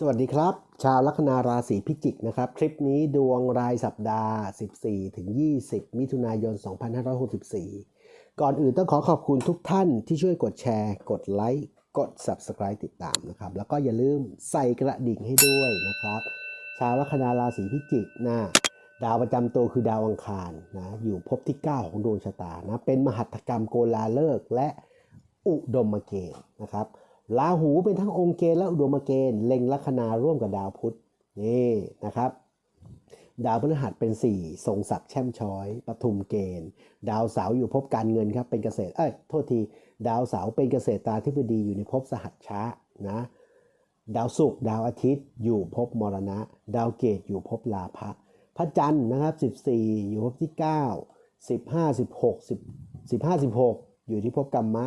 สวัสดีครับ ชาวลัคนาราศีพิจิกนะครับ คลิปนี้ดวงรายสัปดาห์ 14 ถึง 20 มิถุนายน 2564 ก่อนอื่นต้องขอขอบคุณทุกท่านที่ช่วยกดแชร์ กดไลค์ กด Subscribe ติดตามนะครับ แล้วก็อย่าลืมใส่กระดิ่งให้ด้วยนะครับ ชาวลัคนาราศีพิจิกนะดาวประจำตัวคือดาวอังคารนะอยู่ภพที่ 9 ของดวงชะตานะเป็นมหัตกรรมโกลาเลิกและอุดมเกณฑ์นะครับ ราหูเป็นทั้งองค์เกณฑ์และอุดมเกณฑ์เล็งลัคนาร่วมกับดาวพุธนี่นะครับดาวพฤหัสเป็น 4 ทรงศักดิ์แช่มช้อยปทุมเกณฑ์ ดาวเสาร์อยู่ภพการเงินครับเป็นเกษตรเอ้ยโทษที ดาวเสาร์เป็นเกษตรตาธิบดีอยู่ในภพสหัชชะนะดาวศุกร์ดาวอาทิตย์อยู่ภพมรณะ ดาวเกตอยู่ภพลาภะพระจันทร์นะครับ 14 อยู่ภพที่ 9 15 16 10 15 16 อยู่ที่ภพกรรมะ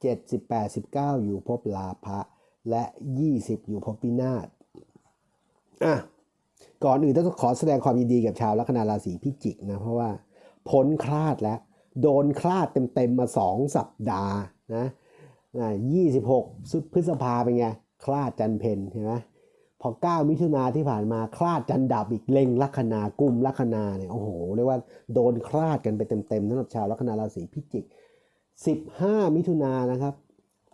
7 18 19 อยู่ภพลาภะและ 20 อยู่ภพพินาศอะก่อนอื่นต้องขอแสดงความยินดีกับชาวลัคนาราศีพิจิกนะเพราะว่าพ้นคลาดแล้ว โดนคลาดเต็มๆมา 2 สัปดาห์นะนะ26 พฤษภาเป็นไง คลาดจันเพนเห็นไหมพอ 9 มิถุนาที่ผ่านมาคลาดจันดับอีกเล็งลัคนากุมลัคนาเนี่ยโอ้โหเรียกว่าโดนคลาดกันไปเต็มๆสำหรับชาวลัคนาราศีพิจิก 15 มิถุนายนนะครับ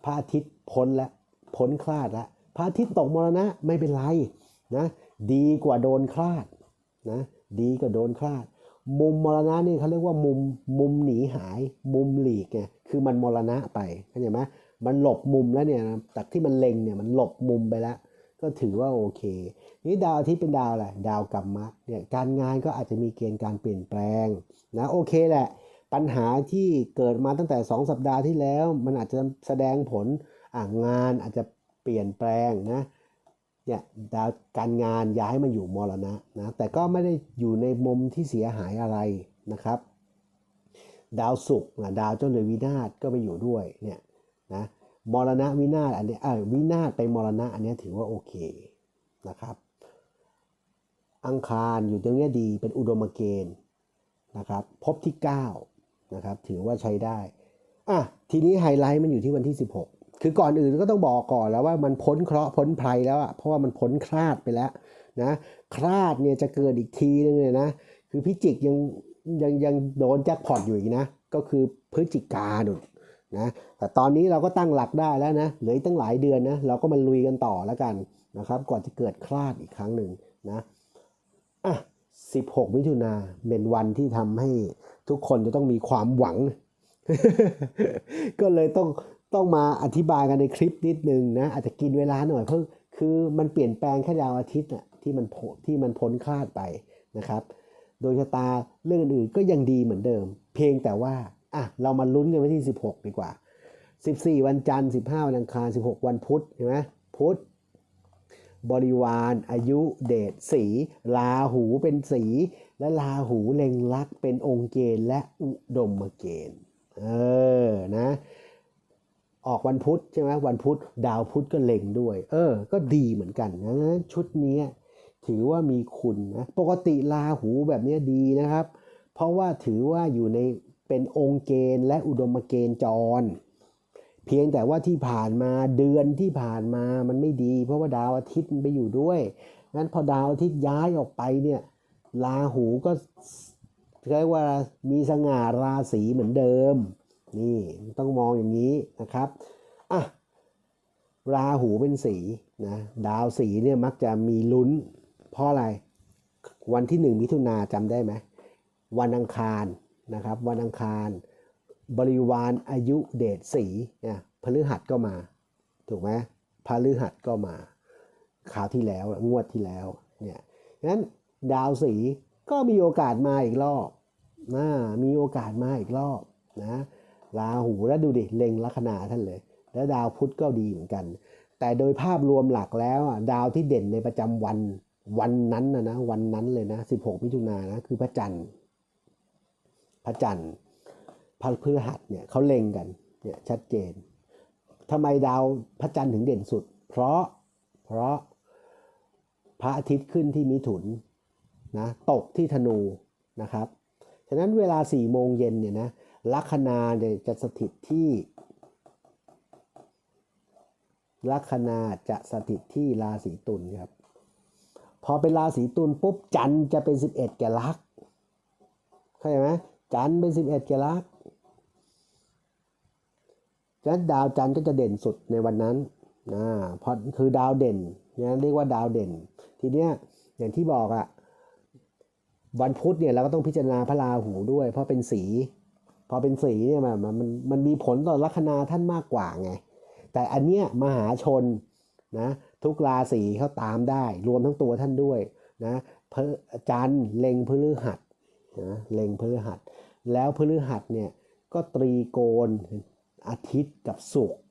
พระอาทิตย์พ้นแล้วพ้นคลาดแล้วพระอาทิตย์ตกมรณะไม่เป็นไรนะดีกว่าโดนคลาดนะดีกว่าโดนคลาด มุมมรณะนี่เขาเรียกว่ามุมมุมหนีหาย มุมหลีกไงคือมันมรณะไปเข้าใจไหมมันหลบมุมแล้วเนี่ยนะจากที่มันเล็งเนี่ยมันหลบมุมไปแล้ว ก็ถือว่าโอเค นี่ดาวอาทิตย์เป็นดาวอะไรดาวกรรมะเนี่ยการงานก็อาจจะมีเกณฑ์การเปลี่ยนแปลงนะโอเคแหละ ปัญหาที่เกิดมาตั้งแต่ 2 สัปดาห์ที่แล้ว มันอาจจะแสดงผลงานอาจจะเปลี่ยนแปลงนะเนี่ยดาวการงานย้ายมาอยู่มรณะนะแต่ก็ไม่ได้อยู่ในมุมที่เสียหายอะไรนะครับ ดาวศุกร์นะดาวเจ้าเรือนวินาศก็ไปอยู่ด้วยเนี่ยนะมรณะวินาศอันนี้เออวินาศไปมรณะอันนี้ถือว่าโอเคนะครับ อังคารอยู่ตรงนี้ดีเป็นอุดมเกณฑ์นะครับพบที่ 9 นะครับถือว่าใช้ได้อะทีนี้ไฮไลท์มันอยู่ที่วันที่ 16 คือก่อนอื่นก็ต้องบอกก่อนแล้วว่ามันพ้นเคราะห์พ้นภัยแล้วอะเพราะว่ามันพ้นคลาดไปแล้วนะคลาดเนี่ยจะเกิดอีกทีนึงเลยนะคือพิจิกยังยังยังโดนแจ็คพอตอยู่อีกนะ ก็คือพฤศจิกาดุนะแต่ตอนนี้เราก็ตั้งหลักได้แล้วนะเหลืออีกตั้งหลายเดือนนะเราก็มาลุยกันต่อแล้วกันนะครับก่อนจะเกิดคลาดอีกครั้งหนึ่งนะอะ 16 มิถุนาเป็นวันที่ทำให้ทุกคนจะต้องมีความหวัง ก็เลยต้องต้องมาอธิบายกันในคลิปนิดนึงนะ อาจจะกินเวลาหน่อยเพราะคือมันเปลี่ยนแปลงแค่ดาวอาทิตย์น่ะที่มันโผที่มันพ้นคลาดไปนะครับ โดยชะตาเรื่องอื่นก็ยังดีเหมือนเดิม เพียงแต่ว่าอะเรามาลุ้นกันวันที่ 16 ดีกว่า 14 วันจันทร์ 15 วันอังคาร 16 วันพุธเห็นไหมพุธ บริวาร อายุเดชสีลาหูเป็นสี และลาหูเล็งลักษ์เป็นองค์เกณฑ์และอุดมเกณฑ์เออนะออกวันพุธใช่ไหมวันพุธดาวพุธก็เล็งด้วย เออ ก็ดีเหมือนกันนะชุดนี้ถือว่ามีคุณนะปกติลาหูแบบนี้ดีนะครับ เพราะว่าถือว่าอยู่ในเป็นองค์เกณฑ์และอุดมเกณฑ์จร เพียงแต่ว่าที่ผ่านมาเดือนที่ผ่านมามันไม่ดี เพราะว่าดาวอาทิตย์มันไปอยู่ด้วยงั้นพอดาวอาทิตย์ย้ายออกไปเนี่ยลาหูก็เรียกว่ามีสง่าราศีเหมือนเดิม นี่ต้องมองอย่างนี้นะครับอะราหูเป็นสีนะดาวสีเนี่ยมักจะมีลุ้น เพราะอะไร วันที่หนึ่งมิถุนาจำได้ไหมวันอังคารนะครับ วันอังคาร บริวารอายุเดชสีเนี่ยพฤหัสก็มา ถูกไหมพฤหัสก็มาข่าวที่แล้วงวดที่แล้วเนี่ยงั้นดาวสีก็มีโอกาสมาอีกรอบนะมีโอกาสมาอีกรอบนะราหูแล้วดูดิเล็งลัคนาท่านเลย แล้วดาวพุธก็ดีเหมือนกัน แต่โดยภาพรวมหลักแล้วอะดาวที่เด่นในประจำวันวันนั้นนะนะวันนั้นเลยนะ 16 มิถุนายนนะคือพระจันทร์พระจันทร์ พระพฤหัสเนี่ยเขาเล็งกันเนี่ยชัดเจนทำไมดาวพระจันทร์ถึงเด่นสุด เพราะเพราะพระอาทิตย์ขึ้นที่มิถุนนะตกที่ธนูนะครับฉะนั้นเวลา4โมงเย็นเนี่ยนะลัคนาเนี่ยจะสถิตที่ลัคนาจะสถิตที่ราศีตุลครับพอเป็นราศีตุลปุ๊บจันทร์จะเป็นสิบเอ็ดแก่ลักเข้าใจไหมจันทร์เป็นสิบเอ็ดแก่ลัก ฉะนั้นดาวจันทร์ก็จะเด่นสุดในวันนั้นนะเพราะคือดาวเด่นนะเรียกว่าดาวเด่น ทีเนี้ยอย่างที่บอกอะวันพุธเนี่ยเราก็ต้องพิจารณาพระราหูด้วย เพราะเป็นสี พอเป็นสีเนี่ยมันมันมันมีผลต่อลัคนาท่านมากกว่าไง แต่อันเนี้ยมหาชนนะทุกราศีเขาตามได้ รวมทั้งตัวท่านด้วยนะเพอจันทร์เล็งพฤหัสนะเล็งพฤหัส แล้วพฤหัสเนี่ยก็ตรีโกณ อาทิตย์กับศุกร์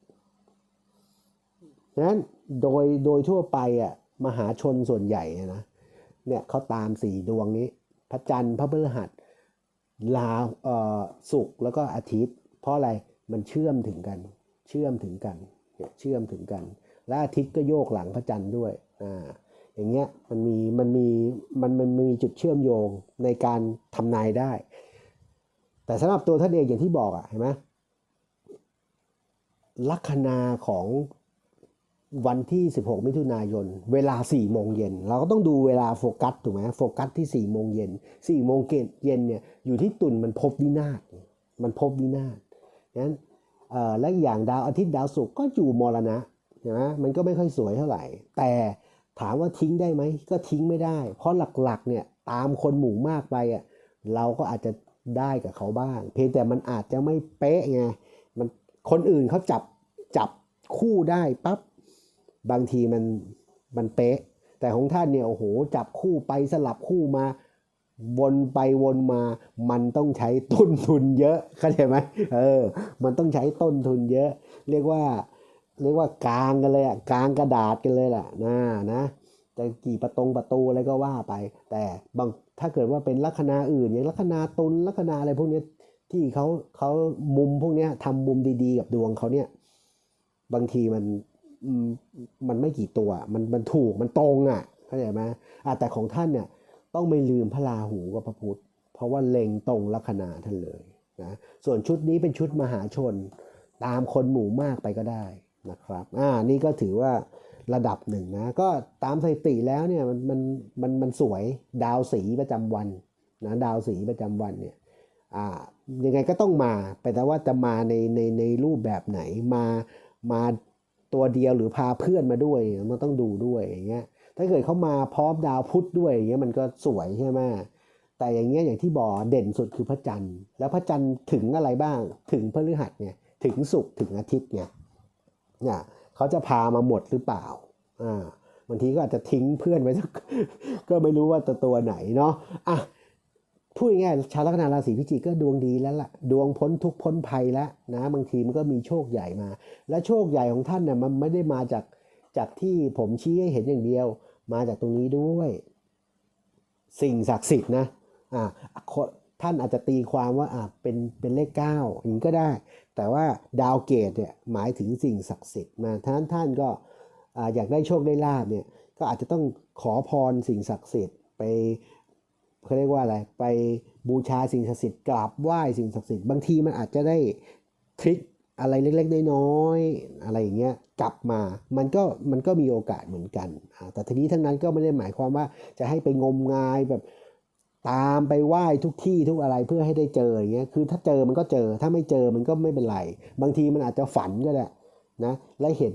นั้นโดยโดยทั่วไปอะมหาชนส่วนใหญ่นะเนี่ยเขาตามสี่ดวงนี้ พระจันทร์พระพฤหัสลาเอ่อศุกร์แล้วก็อาทิตย์ เพราะอะไรมันเชื่อมถึงกัน เชื่อมถึงกันเนี่ยเชื่อมถึงกัน และอาทิตย์ก็โยกหลังพระจันทร์ด้วยอ่าอย่างเงี้ยมันมีมันมีมันมันมันมีจุดเชื่อมโยงในการทำนายได้ แต่สำหรับตัวท่านเองอย่างที่บอกอะเห็นไหม ลัคนาของวันที่ 16 มิถุนายน เวลา 4 โมงเย็น เราก็ต้องดูเวลาโฟกัสถูกไหมโฟกัสที่ 4 โมงเย็น 4 โมงเย็นเนี่ยอยู่ที่ตุลมันพบวินาศมันพบวินาศนั้นและอย่างดาวอาทิตย์ดาวศุกร์ก็อยู่มรณะนะมันก็ไม่ค่อยสวยเท่าไหร่ แต่ถามว่าทิ้งได้ไหมก็ทิ้งไม่ได้ เพราะหลักๆเนี่ยตามคนหมู่มากไปอะเราก็อาจจะได้กับเขาบ้าง เพียงแต่มันอาจจะไม่เป๊ะไง คนอื่นเขาจับจับคู่ได้ปั๊บบางทีมันมันเป๊ะ แต่ของท่านเนี่ยโอ้โหจับคู่ไปสลับคู่มาวนไปวนมา มันต้องใช้ต้นทุนเยอะเข้าใจไหมเออ มันต้องใช้ต้นทุนเยอะ เรียกว่า เรียกว่ากลางกันเลยอะกลางกระดาษกันเลยล่ะนะนะจะกี่ประตงประตูอะไรก็ว่าไป แต่บางถ้าเกิดว่าเป็นลัคนาอื่นอย่างลัคนาตุลลัคนาอะไรพวกนี้ ที่เขาเขามุมพวกเนี้ยทำมุมดีๆ กับดวงเขาเนี่ย บางทีมันมันไม่กี่ตัว มันมันถูกมันตรงอะเข้าใจไหมอะแต่ของท่านเนี่ย ต้องไม่ลืมพระราหูกับพระพุธเพราะว่าเล็งตรงลัคนาท่านเลยนะส่วนชุดนี้เป็นชุดมหาชน ตามคนหมู่มากไปก็ได้นะครับอ่านี่ก็ถือว่าระดับหนึ่งนะก็ตามสถิติแล้วเนี่ยมันมันมันมันสวยดาวสีประจำวันนะดาวสีประจำวันเนี่ยอ่า ยังไงก็ต้องมาแต่ว่าจะมาในในในรูปแบบไหนมามาตัวเดียวหรือพาเพื่อนมาด้วยมันต้องดูด้วยอย่างเงี้ยถ้าเกิดเขามาพร้อมดาวพุธด้วยอย่างเงี้ยมันก็สวยใช่ไหมแต่อย่างเงี้ยอย่างที่บอกเด่นสุดคือพระจันทร์ แล้วพระจันทร์ถึงอะไรบ้าง ถึงพฤหัสเนี่ยถึงศุกร์ถึงอาทิตย์เนี่ยเนี่ยเขาจะพามาหมดหรือเปล่าอ่าบางทีก็อาจจะทิ้งเพื่อนไว้สักก็ไม่รู้ว่าตัวตัวไหนเนาะอะ พูดง่ายๆชาวลัคนาราศีพิจิกก็ดวงดีแล้วล่ะ ดวงพ้นทุกพ้นภัยแล้วนะบางทีมันก็มีโชคใหญ่มา และโชคใหญ่ของท่านเนี่ยมันไม่ได้มาจากจากที่ผมชี้ให้เห็นอย่างเดียว มาจากตรงนี้ด้วย สิ่งศักดิ์สิทธิ์นะอ่าท่านอาจจะตีความว่าอ่าเป็นเป็นเลขเก้าอย่างนี้ก็ได้ แต่ว่าดาวเกตเนี่ยหมายถึงสิ่งศักดิ์สิทธิ์มาท่านท่านก็อ่าอยากได้โชคได้ลาบเนี่ยก็อาจจะต้องขอพรสิ่งศักดิ์สิทธิ์ไป เขาเรียกว่าอะไรไปบูชาสิ่งศักดิ์สิทธิ์กราบไหว้สิ่งศักดิ์สิทธิ์บางทีมันอาจจะได้ทริคอะไรเล็กๆน้อยๆอะไรอย่างเงี้ยกลับมามันก็มันก็มีโอกาสเหมือนกัน แต่ทีนี้ทั้งนั้นก็ไม่ได้หมายความว่าจะให้ไปงมงายแบบตามไปไหว้ทุกที่ทุกอะไรเพื่อให้ได้เจออย่างเงี้ยคือถ้าเจอมันก็เจอถ้าไม่เจอมันก็ไม่เป็นไร บางทีมันอาจจะฝันก็ได้นะและเห็น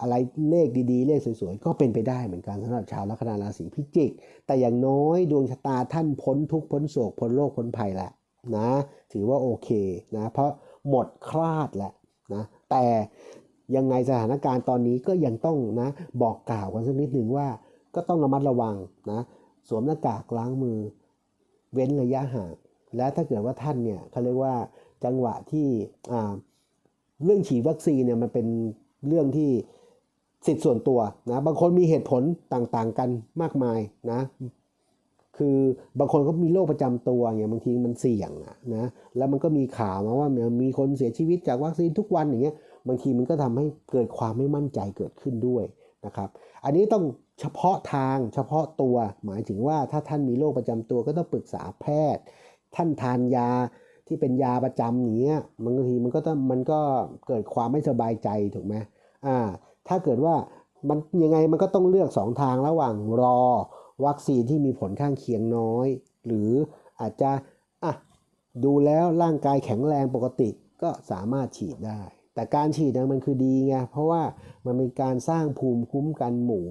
อะไรเลขดีๆ เลขสวยๆ ก็เป็นไปได้เหมือนกันสำหรับชาวลัคนาราศีพิจิก แต่อย่างน้อยดวงชะตาท่านพ้นทุกข์พ้นโศกพ้นโรคพ้นภัยแล้วนะถือว่าโอเคนะเพราะหมดคลาดแล้วนะแต่ยังไงสถานการณ์ตอนนี้ก็ยังต้องนะบอกกล่าวกันสักนิดหนึ่งว่า ก็ต้องระมัดระวังนะสวมหน้ากากล้างมือ เว้นระยะห่างและถ้าเกิดว่าท่านเนี่ยเขาเรียกว่าจังหวะที่เรื่องฉีดวัคซีนเนี่ยมันเป็น เรื่องที่สิทธิ์ส่วนตัวนะบางคนมีเหตุผลต่างๆกันมากมายนะคือบางคนก็มีโรคประจำตัวเนี่ยบางทีมันเสี่ยงอะนะแล้วมันก็มีข่าวมาว่ามีคนเสียชีวิตจากวัคซีนทุกวันอย่างเงี้ยบางทีมันก็ทำให้เกิดความไม่มั่นใจเกิดขึ้นด้วยนะครับ อันนี้ต้องเฉพาะทางเฉพาะตัว หมายถึงว่าถ้าท่านมีโรคประจำตัวก็ต้องปรึกษาแพทย์ ท่านทานยาที่เป็นยาประจำอย่างเงี้ยบางทีมันก็ต้องมันก็เกิดความไม่สบายใจถูกไหม อ่าถ้าเกิดว่ามันยังไงมันก็ต้องเลือกสองทางระหว่างรอ วัคซีนที่มีผลข้างเคียงน้อย หรืออาจจะอะดูแล้วร่างกายแข็งแรงปกติก็สามารถฉีดได้ แต่การฉีดนะมันคือดีไงเพราะว่ามันเป็นการสร้างภูมิคุ้มกันหมู่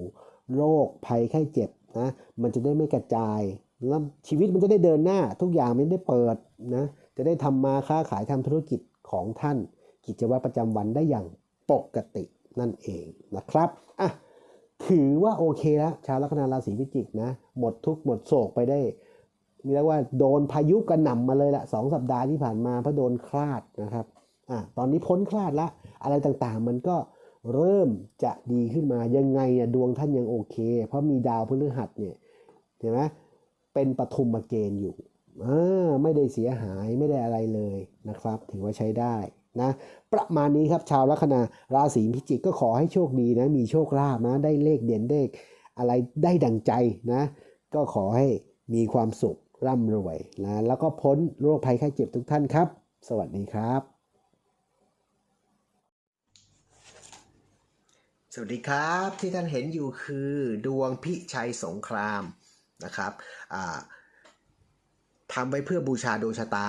โรคภัยไข้เจ็บนะมันจะได้ไม่กระจายแล้วชีวิตมันจะได้เดินหน้า ทุกอย่างมันได้เปิดนะจะได้ทำมาค้าขายทำธุรกิจของท่าน กิจวัตรประจำวันได้อย่างปกติ นั่นเองนะครับอะถือว่าโอเคแล้วชาวลัคนาราศีพิจิกนะ หมดทุกหมดโศกไปได้มีเรียกว่าโดนพายุกระหน่ำมาเลยละสองสัปดาห์ที่ผ่านมาเพราะโดนคลาดนะครับอะตอนนี้พ้นคลาดละอะไรต่างๆ มันก็เริ่มจะดีขึ้นมายังไงเนี่ยดวงท่านยังโอเค เพราะมีดาวพฤหัสเนี่ยเห็นไหมเป็นปฐุมเกณฑ์อยู่ไม่ได้เสียหายไม่ได้อะไรเลยนะครับ ถือว่าใช้ได้ นะประมาณนี้ครับชาวลัคนาราศีพิจิกก็ขอให้โชคดีนะมีโชคลาภนะได้เลขเด่นเลขอะไรได้ดังใจนะก็ขอให้มีความสุขร่ำรวยนะแล้วก็พ้นโรคภัยไข้เจ็บทุกท่านครับ สวัสดีครับ สวัสดีครับที่ท่านเห็นอยู่คือดวงพิชัยสงครามนะครับทำไว้เพื่อบูชาดวงชะตา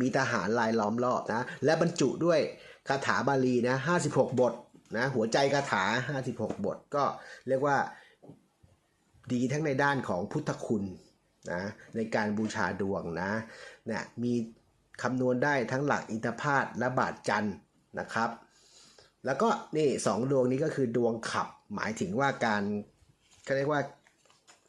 มีทหารลายล้อมรอบนะ และบรรจุด้วยคาถาบาลีนะ56บทนะหัวใจคาถา56บท ก็เรียกว่าดีทั้งในด้านของพุทธคุณนะในการบูชาดวงนะเนี่ยมีคำนวณได้ทั้งหลักอินทพาตและบาทจันนะครับ แล้วก็นี่สองดวงนี้ก็คือดวงขับหมายถึงว่าการเขาเรียกว่า